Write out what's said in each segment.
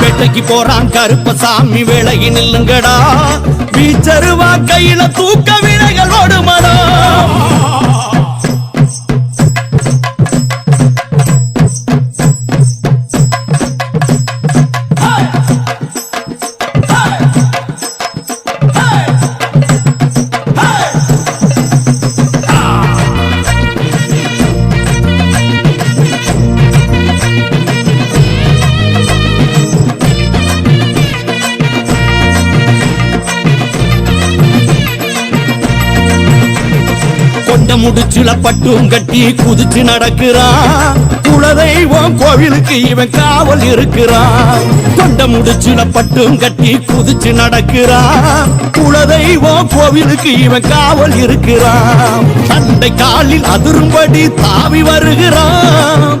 வேட்டைக்கு போறான் கருப்பசாமி விலகி நில்லுங்கடா. வீச்சருவா கையில தூக்க வினைகள் ஓடுமடா. முடிச்சுல பட்டும் கட்டி குதிச்சு நடக்கிறான் குலதெய்வம் கோவிலுக்கு இவன் காவல் இருக்கிறான் தொண்ட முடிச்சுல பட்டும் கட்டி குதிச்சு நடக்கிறான் குலதெய்வம் கோவிலுக்கு இவன் காவல் இருக்கிறான். தந்தை காலில் அதிரும்படி தாவி வருகிறான்.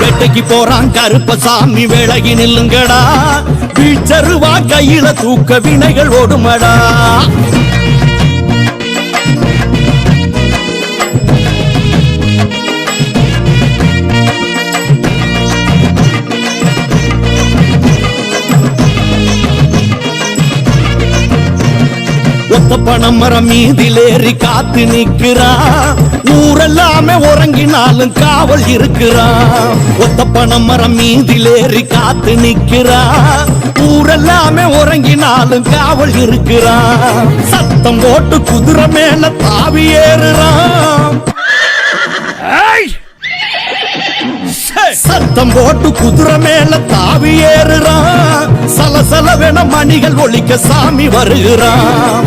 வேட்டைக்கு போறான் கருப்பசாமி. விலகி நில்லுங்கடா. வீச்சருவா கையில தூக்க வினைகள் ஓடுமடா. பணம் மரம் மீதிலேறி காத்து நிக்கிறான் ஊரெல்லாமே உறங்கினாலும் காவல் இருக்கிறான். ஒத்த பணம் மரம் மீதிலேறி காத்து நிக்கிறான் ஊரெல்லாமே உறங்கினாலும் காவல் இருக்கிறான். சத்தம் போட்டு குதிரை மேல தாவி ஏறுறான். சத்தம் போட்டு குதிரை மேல தாவி ஏறுறான். சலசலவென மணிகள் ஒலிக்க சாமி வருகிறான்.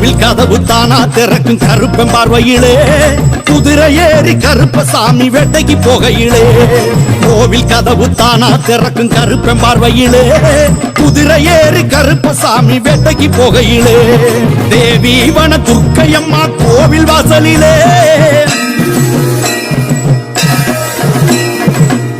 கோவில் கதவு தானா திறக்கும் கருப்பன் பார்வையிலே. குதிரை ஏறி கருப்ப சாமி வேட்டைக்கு போகையிலே. கோவில் கதவு தானா திறக்கும் கருப்பன் பார்வையிலே. குதிரை ஏறி கருப்ப சாமி வேட்டைக்கு போகையிலே. தேவி வன துர்க்கையம்மா கோவில் வாசலிலே.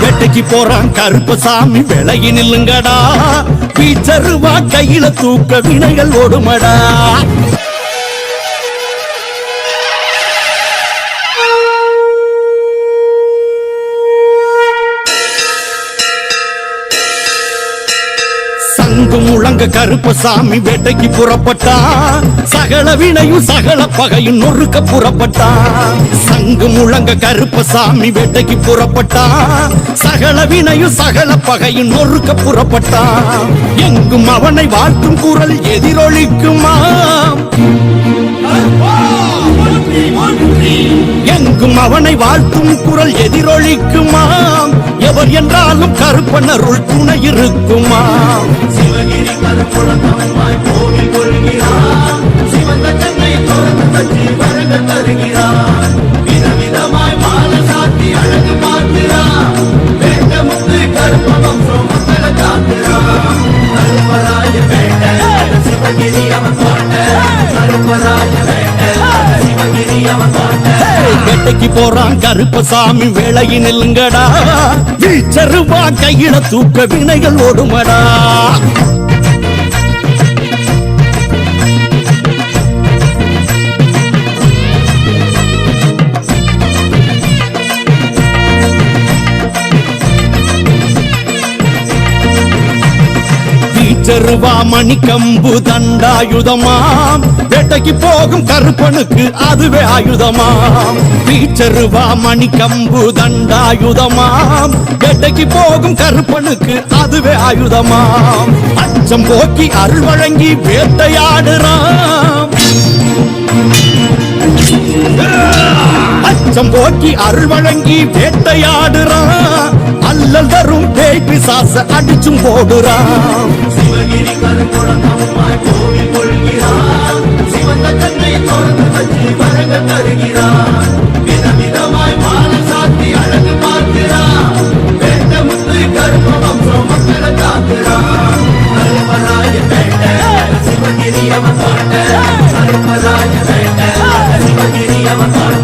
வேட்டைக்கு போறான் கருப்பசாமி விலகி நில்லுங்கடா. பீச்சருவா கையில தூக்க வினைகள் ஓடுமடா. சங்கு கருப்பசாமி வேட்டைக்கு புறப்பட்டான் சகல வினையும் சகல பகையும் நொறுக்க புறப்பட்டான் சங்கு முழங்க கருப்பசாமி வேட்டைக்கு புறப்பட்டான் சகல வினையும் சகல பகையும் நொறுக்க புறப்பட்டான் எங்கும் அவனை வாழ்த்தும் குரல் எதிரொலிக்குமா? எங்கும் அவனை வாழ்த்தும் குரல் எதிரொலிக்குமா? எவர் என்றாலும் கருப்பனருள் துணை இருக்குமா? சிவகிரி கோவில் கொள்கிறான். சிவந்த தச்சு வரங்க தருகிறான். தூக்கி போறான் கருப்பசாமி வேலையை நெல்லுங்கடா. வீச்சருவா கையில தூக்க வினைகள் ஓடுமடா. வீச்சருவா மணிக்கம்பு தண்டாயுதமாம். வேட்டைக்கு போகும் கருப்பனுக்கு அதுவே ஆயுதமாம். வீச்சருவா மணிக்கம்பு தண்டாயுதமாம். வேட்டைக்கு போகும் கருப்பனுக்கு அதுவே ஆயுதமாம். அச்சம் போக்கி அருள் வழங்கி வேட்டையாடுறான் அச்சம் போக்கி அருள் வழங்கி வேட்டையாடுறான் அல்லல் தரும் பேய் பிசாச அடிச்சும் போடுறான் சிவகிரி கருப்புலகமாய் கோவில் கொள்கிறான் சிவந்த கண்ணை தருகிறான் விதவிதமாய் மாலை சாத்தி அழகு பார்க்கிறான் வேண்ட முத்து வம்சம் மக்களை காக்கிறான் வேண்ட சிவகிரி அவன் வேண்ட சிவகிரி அவன்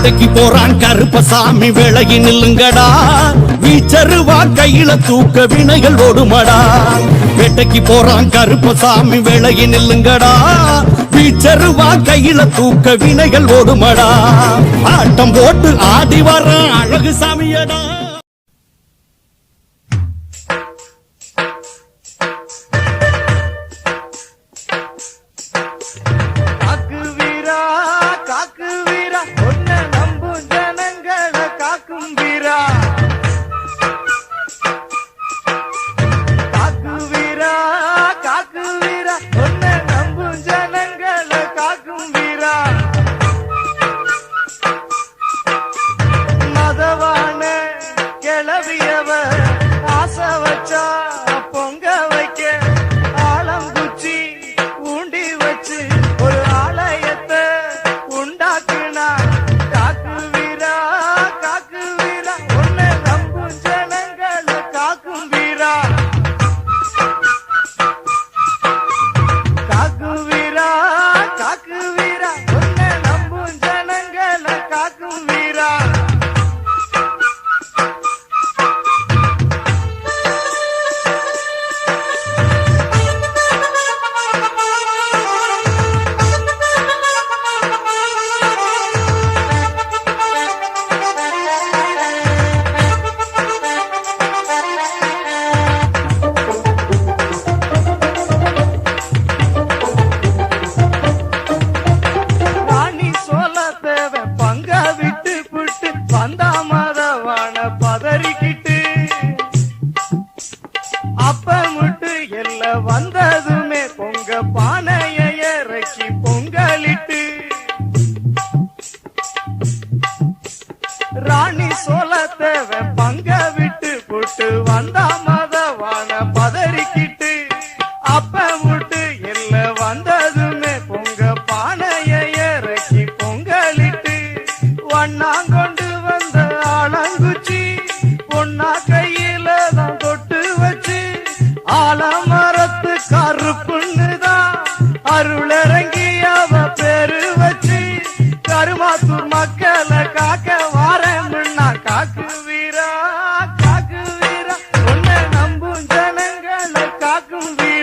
வேட்டைக்கு போறான் கருப்பசாமி. விலகி நில்லுங்கடா. வீச்சருவா கையில தூக்க வினைகள் ஓடுமடா. வேட்டைக்கு போறான் கருப்பசாமி. விலகி நில்லுங்கடா. வீச்சருவா கையில தூக்க வினைகள் ஓடுமடா. ஆட்டம் போட்டு ஆடி வர்றான் அழகு சாமியடா. 是啊 தள்ளிக்கிட்டு அப்ப முட்டு எல்லாம் வந்தது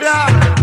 Yeah.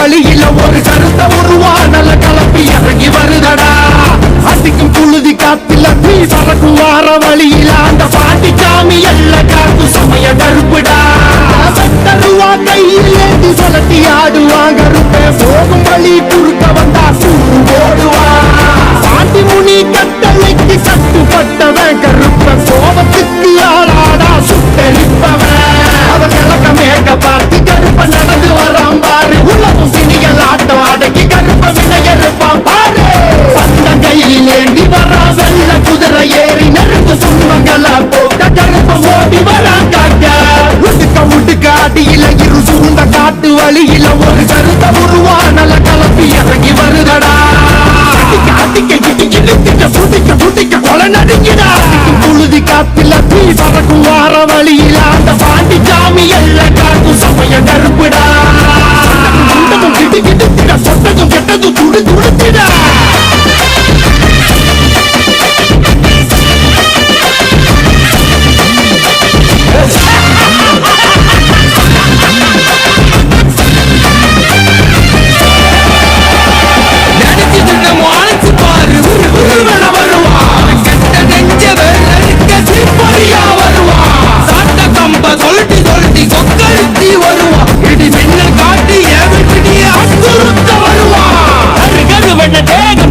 வழியில ஒரு கருத்த உருவானல கலப்பி இறங்கி வருதடா. அடிக்கும் புழுதி காத்துல நீ பறக்கும் வார வழியில அந்த பாட்டி சாமி எல்ல காத்து சமய கருப்புடா. தருவா கையில் ஏந்தி சொல்லட்டி ஆடுவாங்க கருப்பே. போகும் வழி குறுக்க வந்தா சூடு ஓடுவா பாட்டி முனி கட்டளைக்கு கட்டுப்பட்டவன் கருப்ப. கோபத்தில் வரா வெள்ள குதிரை ஏறி நெருப்பு சுண்ணங்களா போட்ட கருப்பு ஓடி வரா காக்க உடுக்க உடுக்க அடியில இரு சுண்ட காட்டு வழியில ஒரு கருத்த உருவானல கலப்பி இறங்கி வருதடா அடிக்க இடிக்க இழுத்திக்க புடிக்க புடிக்க கொலை நடுங்கிடா புழுதி காத்துல தீ பறக்கும் வார வழியில அந்த பாண்டி சாமி சமய கருப்புடா சொட்டதும் கெட்டதும் துடு துடுத்திடா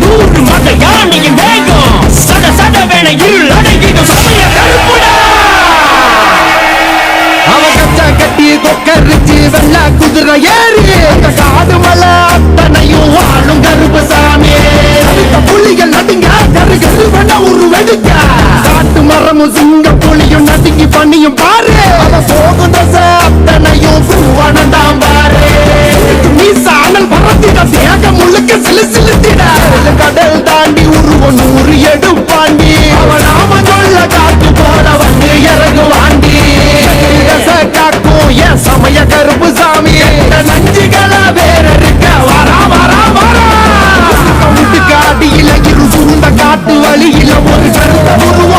நூறு மத யானையின் வேகம். சட சட இருள் அடங்கிடும் சமய கருப்புடா. அவன் கச்சா கட்டி கொக்கரிச்சு வெள்ள குதிரை ஏறி அந்த காடு மலை அத்தனையும் வாழும் கருப்பு சாமி புலிகள் நடுங்க கரு கரு வெண்ண வெடிக்க. காட்டு மரமும் சிங்க புலியும் நடுங்கி பண்ணியும் பாரு. அவன் போகும் தசை அத்தனையும் பூவானந்தான் பாரு. நீ சாணல் பறத்திட தேகம் முழுக்க சிலு சிலுத்திட. கடல் தாண்டி உருவம் நூறு எடுப்பாண்டி அவன் நாம சொல்ல காட்டு போட வந்து இறங்குவாண்டி காக்கும் என் சமய கருப்பு சாமி. நஞ்சுகள வேற இருக்க வரா வரா வரா. அடியில இரு சுருந்த காட்டு வழியில ஒரு கருத்த உருவானல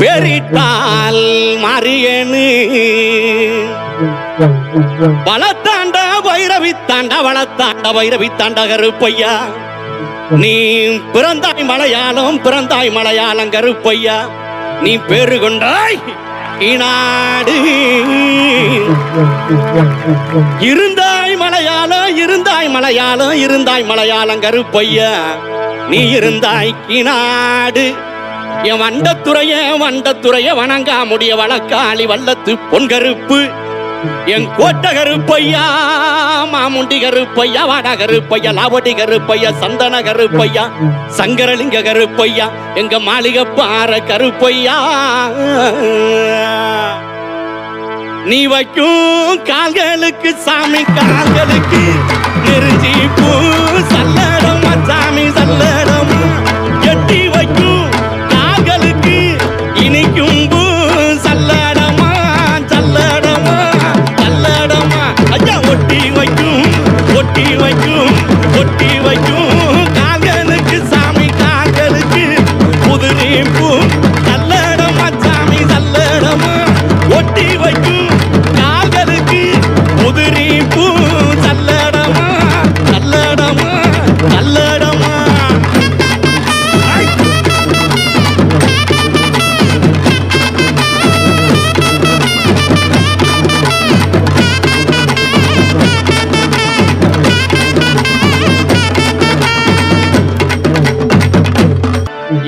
பெரிட்டால் மாரியனு வளத்தாண்ட வைரவி தாண்ட வளத்தாண்ட வைரவி தாண்ட கருப்பையா. நீ பிறந்தாய் மலையாளம் பிறந்தாய் மலையாளம் கருப்பையா. நீ பேரு கொண்டாய் இனாடு இருந்தாய் மலையாளம் இருந்தாய் மலையாளம் இருந்தாய் மலையாளம் கருப்பையா. நீ இருந்தாய் கிநாடு என் வண்டத்துறைய வண்டத்துறைய வணங்கா முடிய வழக்காளி வல்லத்து பொன்கருப்பு என் கோட்டகரு பையா மாமுண்டி பையா வாடகரு பையா லாவடிகரு பையா சந்தன பையா சங்கரலிங்க பையா எங்க மாளிகை பாற கருப்பையா. நீ வைக்கும் கால்களுக்கு சாமி கால்களுக்கு நெருஞ்சி பூ.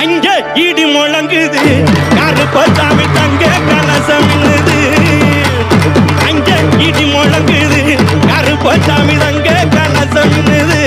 அங்க இடி முழங்குது. கருப்பசாமி தங்க கலசம் இல்லது அங்க இடி முழங்குது. கருப்பசாமி தங்க கலசம் இல்லது